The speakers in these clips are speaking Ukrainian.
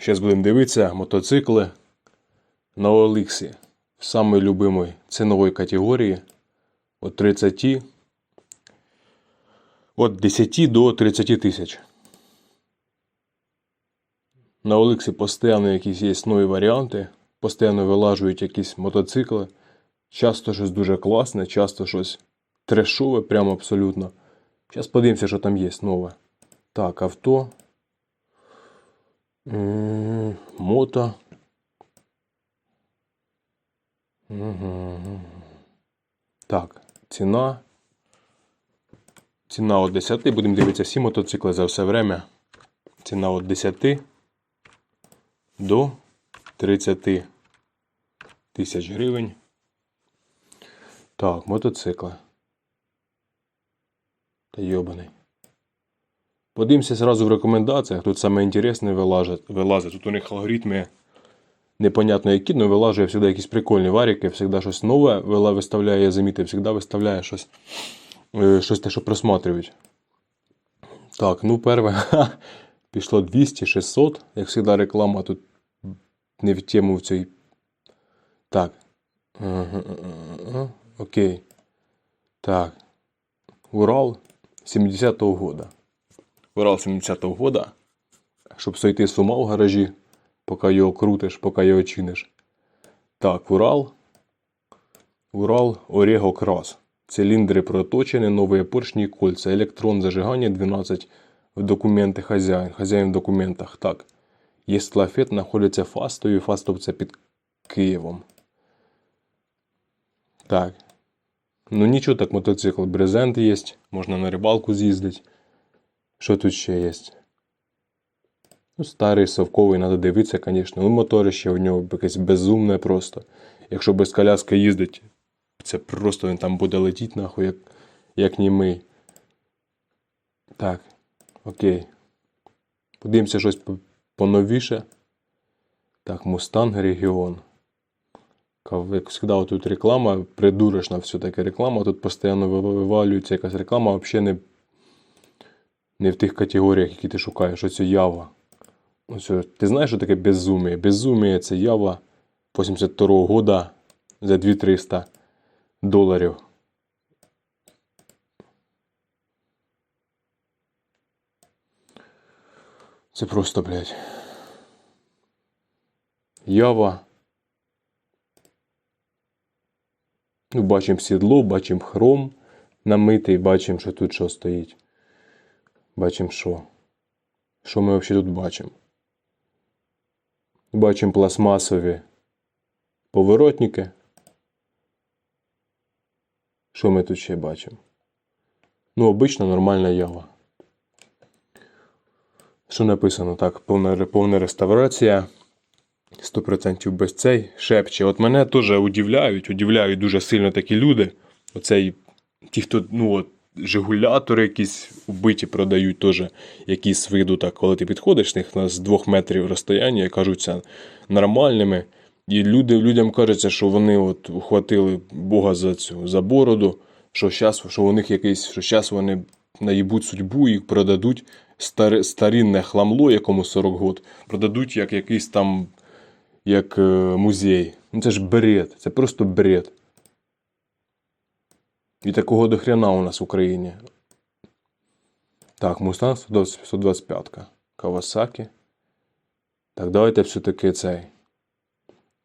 Зараз будемо дивитися мотоцикли на Оліксі. Самої любимої цінової категорії. От 30. От 10 до 30 тисяч. На Оліксі постійно якісь є нові варіанти. Постійно вилажують якісь мотоцикли. Часто щось дуже класне, часто щось трешове, прямо абсолютно. Зараз подивимося, що там є нове. Так, авто. Мото. Так, ціна. Ціна від 10. Будемо дивитися всі мотоцикли за все время. Ціна від 10 до 30 тисяч гривень. Так, мотоцикли. Та йобаний. Подивимося зразу в рекомендаціях. Тут саме інтересне вилазить. Тут у них алгоритми непонятно які, але вилажує завжди якісь прикольні варіки, завжди щось нове виставляє, я замітив, завжди виставляє щось, е, щось те, що просматривають. Так, ну перше, пішло 200, 600, як завжди реклама тут не в тему в цій. Так. Окей. Так. Урал 70-го года. Урал 70-го года. Щоб сойти з ума в гаражі, поки його крутиш, поки його чиниш. Так, Урал. Урал Орего Крас. Циліндри проточені, нові поршні і кольця. Електрон зажигання 12 в документи хазяїн. Хазяїн в документах. Так. Є лафет, знаходиться Фастою. Фастов це під Києвом. Так. Ну нічого, так мотоцикл брезент є. Можна на рибалку з'їздити. Що тут ще є? Ну, старий совковий, треба дивитися, звісно. Ну, моторище у нього якесь безумне просто. Якщо без коляски їздить, це просто він там буде летіти, нахуй, як, як німий. Так, окей. Подивимося щось поновіше. Так, Мустанг Регіон. Як завжди, тут реклама, придурочна все-таки реклама. Тут постійно вивалюється якась реклама, взагалі не, не в тих категоріях, які ти шукаєш. Оце Ява. Ось, о, ти знаєш, що таке безумие? Безумие це Ява 82-го года за 2300 доларів. Це просто, блядь. Ява. Ну, бачимо сідло, бачимо хром намитий, бачимо, що тут що стоїть. Бачимо що. Що ми взагалі тут бачимо? Бачимо пластмасові поворотники. Що ми тут ще бачимо? Ну, обична нормальна ява. Що написано? Так, повна, повна реставрація. 100% без цей шепче. От мене теж удивляють, удивляють дуже сильно такі люди. Оцей, ті, хто, ну от, жигулятори якісь вбиті продають теж якісь виду, так, коли ти підходиш них з двох метрів розстояння кажуться нормальними. І люди, людям кажеться, що вони от ухватили Бога за цю за бороду, що щас, що у них якийсь, що щас вони наїбуть судьбу і продадуть старе, старинне хламло, якому 40 год, продадуть як якийсь там як е, музей. Ну це ж бред, це просто бред. І такого дохрена у нас в Україні. Так, Мустанг 125-ка. Кавасакі. Так, давайте все-таки цей.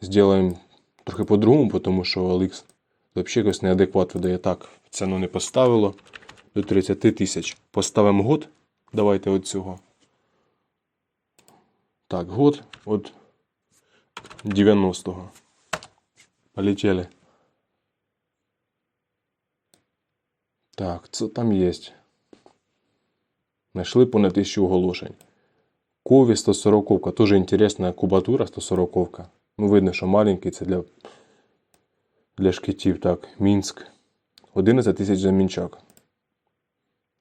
Сделаємо трохи по-другому, тому що Олікс взагалі якось неадекват видає. Так, ціну не поставило. До 30 тисяч. Поставимо год. Давайте от цього. Так, год от 90-го. Полетели. Так, це там є. Нашли понад тисячу оголошень. Кові 140 Тоже інтересна кубатура 140 Ну, видно, що маленький, це для, для шкітів. Так, Мінськ. 11 тисяч за мінчак.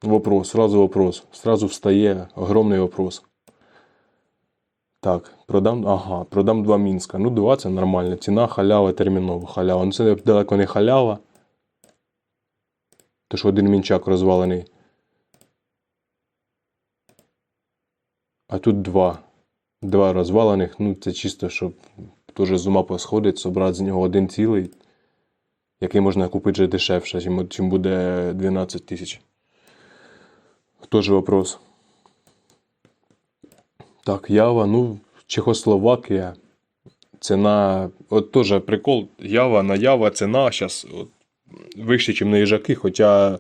Вопрос, сразу вопрос. Сразу встає огромний вопрос. Так, продам, ага, продам два Мінська. Ну, два це нормально. Ціна халява терміново. Халява. Ну це далеко не халява. То що один мінчак розвалений. А тут два. Два розвалених, ну це чисто, щоб теж з ума посходить, собрати з нього один цілий, який можна купити вже дешевше, чим, чим буде 12 тисяч. Тоже вопрос. Так, Ява, ну, Чехословакія. Ціна, от теж прикол, Ява на Ява ціна зараз от, вище, ніж на їжаки, хоча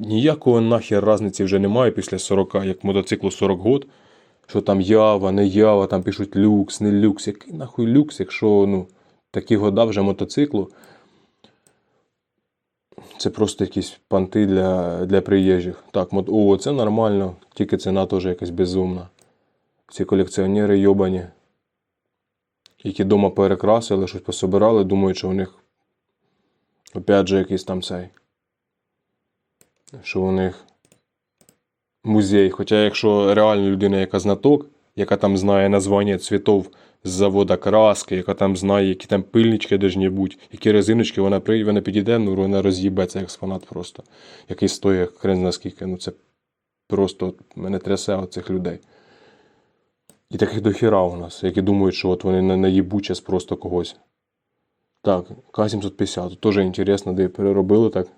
ніякого нахер різниці вже немає після 40, як мотоциклу 40 год. Що там Ява, не Ява, там пишуть люкс, не люкс. Який нахуй люкс, якщо ну, такі года вже мотоциклу. Це просто якісь панти для, для приїжджих. Так, мот... о, це нормально, тільки ціна теж якась безумна. Ці колекціонери йобані, які вдома перекрасили, щось пособирали, думають, що у них опять же якийсь там цей. Що у них музей. Хоча, якщо реальна людина, яка знаток, яка там знає названня цвітов з завода краски, яка там знає, які там пильнички должні бути, які резиночки, вона прийде, вона підійде, ну вона роз'їбеться експонат просто. Який стоїть хрен зна скільки. Ну це просто мене трясе от цих людей. І таких дохіра у нас, які думають, що от вони на- наїбуть час просто когось. Так, К-750, тут теж інтересно, де переробили так.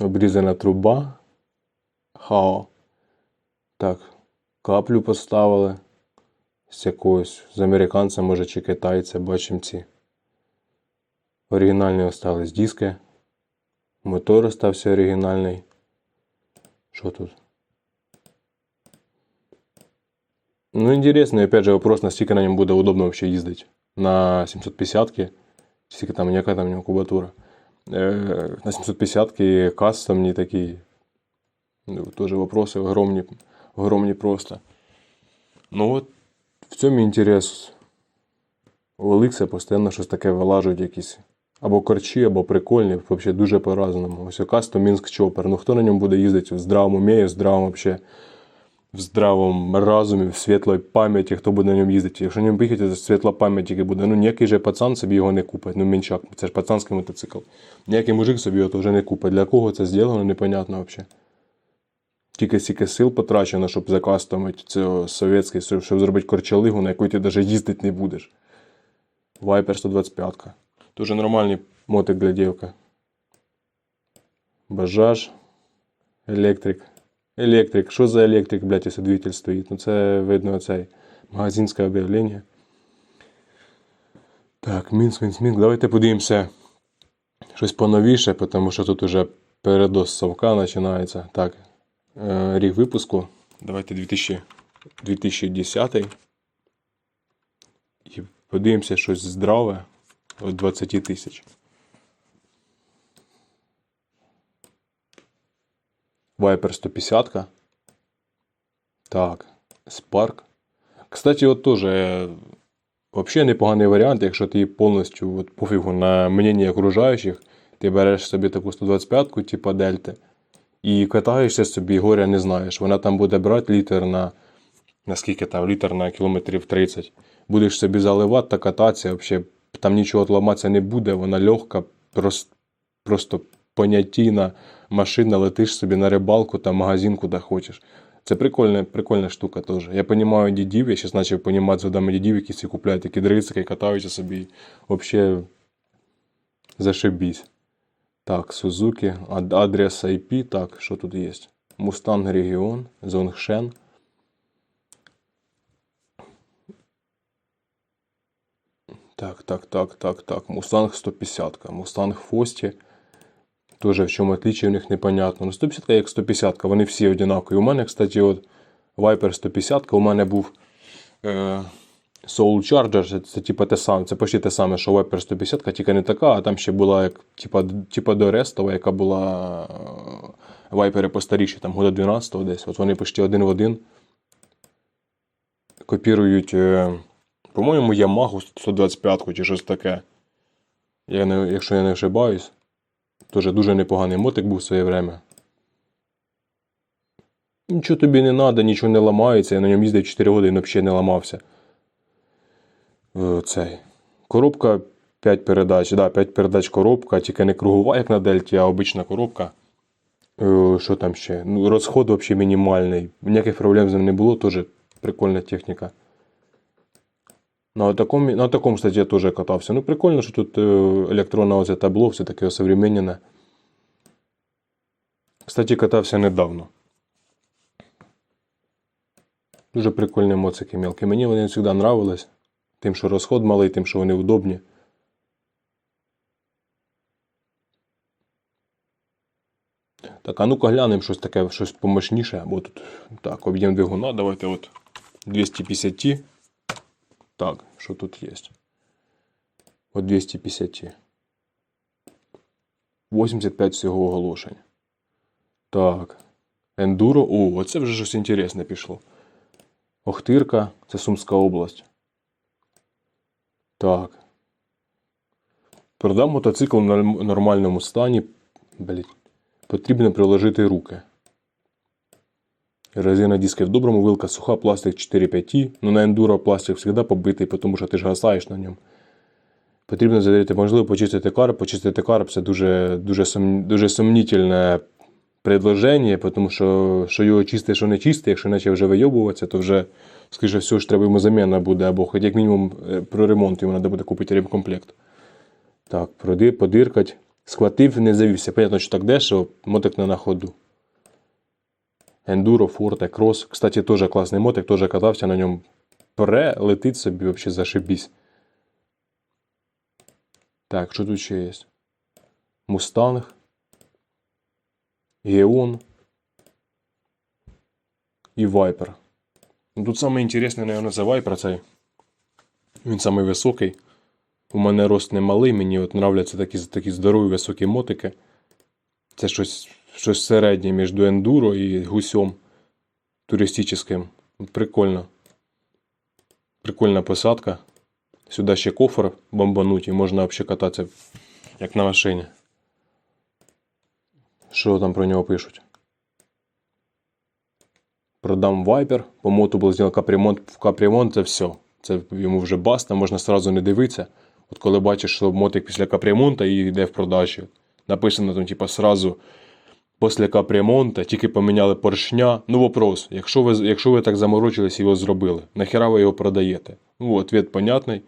Обрізана труба. Хао. Так, каплю поставили. З якогось, з американця, може, чи китайця, бачимо ці. Оригінальні остались диски. Мотор остався оригінальний. Що тут? Ну, интересно, опять же вопрос, насколько на нем буде удобно вообще їздити. На 750-ки, скільки там, яка там у нього кубатура. Е, на 750-ки кастомні такі. Ну, Тоже вопроси огромні, огромні просто. Ну от в цьому інтерес. У Оликса постійно щось таке вилажують якісь. Або корчі, або прикольні, взагалі дуже по-разному. Ось кастом Мінськ Чопер. Ну хто на ньому буде їздити в здравому умі, в здравому взагалі в здравому розумі, в світлій пам'яті, хто буде на ньому їздити. Якщо на ньому їхати, то світла пам'ять тільки буде. Ну ніякий же пацан собі його не купить. Ну мінчак, це ж пацанський мотоцикл. Ніякий мужик собі його вже не купить. Для кого це зроблено, непонятно взагалі. Тільки стільки сил потрачено, щоб закастомити це совєтський, щоб зробити корчалигу, на яку ти навіть їздити не будеш. Viper 125. Дуже нормальний мотик для дівки. Бажаж. Електрик. Електрик. Що за електрик, блядь, якщо двигатель стоїть? Ну це видно цей магазинське об'явлення. Так, Мінськ, Мінськ, Мінськ. Давайте подивимося щось поновіше, тому що тут уже передос совка починається. Так, е, рік випуску. Давайте 2000, 2010. І подивимося щось здраве від 20 тисяч. Viper 150. Так, Spark. Кстати, от теж е, вообще непоганий варіант, якщо ти повністю от, пофігу на мнення окружаючих, ти береш собі таку 125-ку, типа Дельти, і катаєшся собі, горя не знаєш. Вона там буде брати літр на, скільки там, літр на кілометрів 30. Будеш собі заливати та кататися, вообще, там нічого отламатися не буде, вона легка, просто, просто понятійна машина, летиш собі на рибалку та магазин, куди хочеш. Це прикольна, прикольна штука теж. Я розумію дідів, я зараз почав розуміти з водами дідів, які всі купляють такі дрицики, катаються собі. Взагалі, зашибісь. Так, Сузуки, адрес IP, так, що тут є? Мустанг Регіон, Зонгшен. Так, так, так, так, так. Мустанг 150. Мустанг Фості. Тоже в чому отличие у них непонятно. Ну, 150 як 150, вони всі однакові. У мене, кстати, от Viper 150, у мене був е, Soul Charger, це, це типа те саме, це почти те саме, що Viper 150, тільки не така, а там ще була як типа, типа до Рестова, яка була Viper постаріші, там года 12 десь. От вони почти один в один копірують, е, по-моєму, Yamaha 125 чи щось таке. Я не, якщо я не ошибаюсь. Тоже дуже непоганий мотик був в своє время. Нічого тобі не треба, нічого не ламається. Я на ньому їздив 4 роки, він взагалі не ламався. Е, Цей. Коробка 5 передач. Да, 5 передач коробка, тільки не кругова, як на Дельті, а обична коробка. Е, Що там ще? Ну, розход взагалі мінімальний. Ніяких проблем з ним не було, теж прикольна техніка. На такому, на такому, кстати, я теж катався. Ну, прикольно, що тут е, електронне оце табло, все таке осовременене. Кстати, катався недавно. Дуже прикольні моцики мелкі. Мені вони завжди нравились. Тим, що розход малий, тим, що вони удобні. Так, а ну-ка глянемо щось таке, щось помощніше. Бо тут так, об'єм двигуна. Давайте от 250. Так, що тут є? От 250. 85 всього оголошень. Так. Ендуро. О, оце вже щось інтересне пішло. Охтирка, це Сумська область. Так. Продам мотоцикл в нормальному стані. Блять. Потрібно приложити руки. Резина диски в доброму, вилка суха, пластик 4-5. Ну на ендуро пластик завжди побитий, тому що ти ж гасаєш на ньому. Потрібно задати, можливо, почистити карп. Почистити карп це дуже, дуже, сум, дуже сумнітельне предложення, тому що, що його чисте, що не чисте, якщо почав вже вийобуватися, то вже, скоріше всього, ж треба йому заміна буде, або хоч як мінімум е, про ремонт йому треба буде купити ремкомплект. Так, проди, подиркать. Схватив, не завівся. Понятно, що так дешево, мотик не на ходу. Ендуро, Форте, Крос. Кстати, теж класний мотик, теж катався на ньому. Пре, летить собі, взагалі зашибісь. Так, що тут ще є? Мустанг. Геон. І Вайпер. Ну, Тут саме інтересне, наверное, це Вайпер цей. Він самий високий. У мене рост не малий, мені от нравляться такі, такі здорові високі мотики. Це щось, щось середнє між ендуро і гусьом туристичним. Прикольно. Прикольна посадка. Сюди ще кофр бомбануть і можна взагалі кататися як на машині. Що там про нього пишуть? Продам вайпер, по моту було зробив капремонт. В капремонт це все. Це йому вже баста, можна сразу не дивитися. От коли бачиш, що мотик після капремонта і йде в продажі, написано там, типа, сразу після капремонта, тільки поміняли поршня. Ну, вопрос, якщо ви, якщо ви так заморочились і його зробили, нахіра ви його продаєте? Ну, ответ понятний.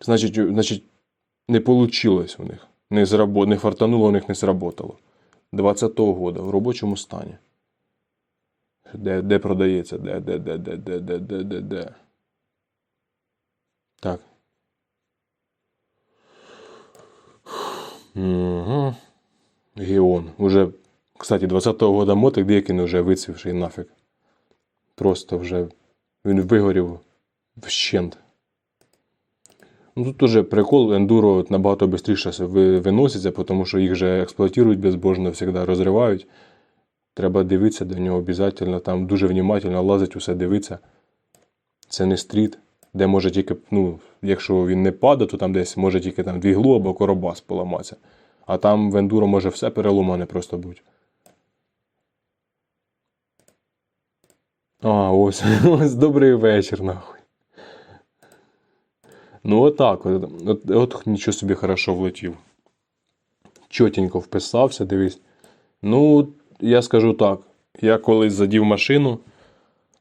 Значить, значить не вийшло у них. Не, зрабо... не фартануло, у них не сработало. 20-го года в робочому стані. Де, де продається? Де, де, де, де, де, де, де, де, де. Так. Угу. Геон. Уже, кстати, 20-го года мотик деякий вже вицвівший нафіг. Просто вже він вигорів вщент. Ну, тут теж прикол, ендуро набагато швидше виноситься, тому що їх же експлуатують безбожно, завжди розривають. Треба дивитися до нього обов'язково, там дуже внимательно лазить, усе дивитися. Це не стріт, де може тільки, ну, якщо він не падає, то там десь може тільки там двігло або коробас поламатися. А там в ендуро може все переломане просто бути. А, ось, ось добрий вечір, нахуй. Ну, отак. От, от, от нічого собі хорошо влетів. Чотенько вписався, дивись. Ну, я скажу так. Я колись задів машину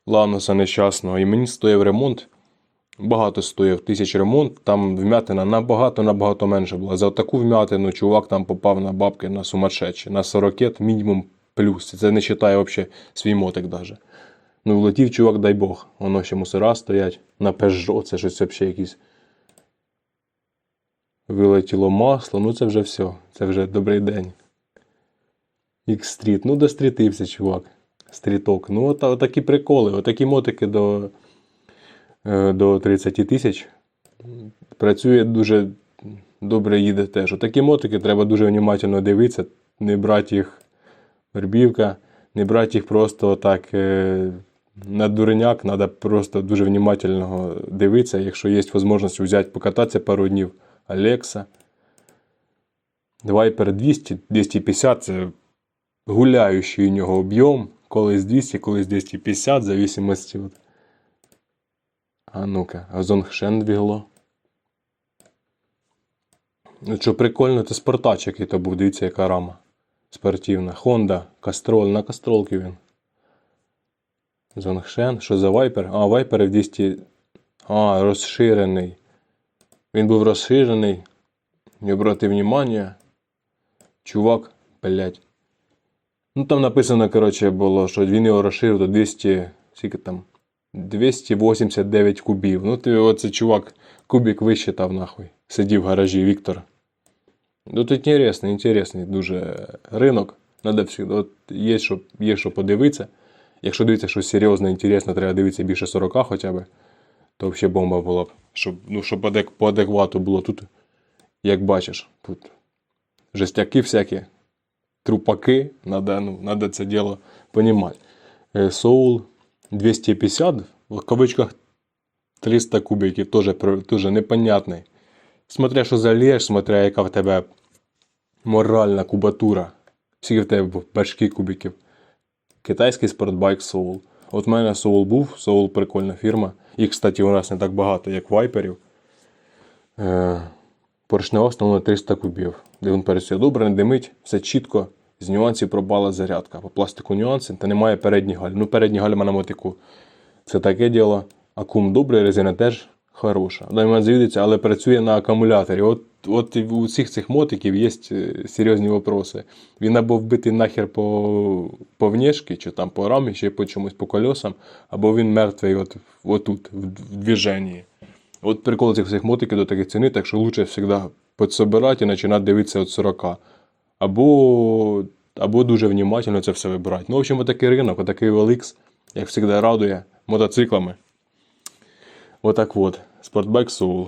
Ланоса нещасного, і мені стояв ремонт. Багато стояв тисяч ремонт, там вмятина набагато-набагато менше була. За таку вмятину чувак там попав на бабки на сумасшедші, на 40 мінімум плюс. Це не вважає взагалі свій мотик даже. Ну, влетів чувак, дай Бог. Воно ще мусора стоять. На Peugeot, це щось взагалі якийсь. Вилетіло масло, ну це вже все. Це вже добрий день. X-Street. Ну, дострітився, чувак. Стріток. Ну, от, отакі приколи, отакі мотики до, до 30 тисяч. Працює дуже добре їде теж. Отакі мотики треба дуже внимательно дивитися, не брати їх вербівка, не брати їх просто так е, на дурняк, треба просто дуже внимательно дивитися, якщо є можливість взяти, покататися пару днів. Alexa. Viper 200, 250 це гуляючий у нього об'єм. Колись 200, колись 250, в зависимості від. А ну-ка, Азонгшен двігло. Ну що прикольно, це спортач який то був, дивіться, яка рама. спортивна. Honda, Castrol, на кастролки він. Зонгшен, що за Viper? А, Viper в 200. А, розширений. Він був розширений. Не обрати внимання. Чувак, блядь. Ну там написано, коротше, було, що він його розширив до 200. Скільки там? 289 кубів. Ну ти оце чувак кубик висчитав нахуй. Сидів в гаражі Віктор. Ну тут інтересний, інтересний дуже ринок. Надо всі, от є, що, є що подивитися. Якщо дивитися щось серйозне, інтересне, треба дивитися більше 40 хоча б, то взагалі бомба була б. Щоб, ну, щоб по адеквату було тут, як бачиш, тут жестяки всякі, трупаки, надо, ну, надо це діло понімати. Е, Соул 250, в кавичках 300 кубиків, теж, про- непонятний. Смотря, що залієш, смотря, яка в тебе моральна кубатура. Скільки в тебе башки кубиків. Китайський спортбайк Soul. От в мене Soul був, Soul прикольна фірма. Їх, кстати, у нас не так багато, як вайперів. Е, поршнева встановлена 300 кубів. Двигун пересує добре, не димить, все чітко. З нюансів пробала зарядка. По пластику нюанси, та немає передніх галь. Ну, передні гальма на мотику. Це таке діло. Акум добрий, резина теж хороша. В даний завідується, але працює на акумуляторі. От, от у всіх цих мотиків є е, серйозні вопроси. Він або вбитий нахер по, по внешки, чи там по рамі, чи по чомусь по колесам, або він мертвий от, отут, в, в движенні. От прикол цих всіх мотиків до таких ціни, так що лучше завжди підсобирати і починати дивитися від 40. Або, або дуже внимательно це все вибирати. Ну, в общем, отакий ринок, отакий OLX, як завжди радує мотоциклами. Отак от. Sportback Soul.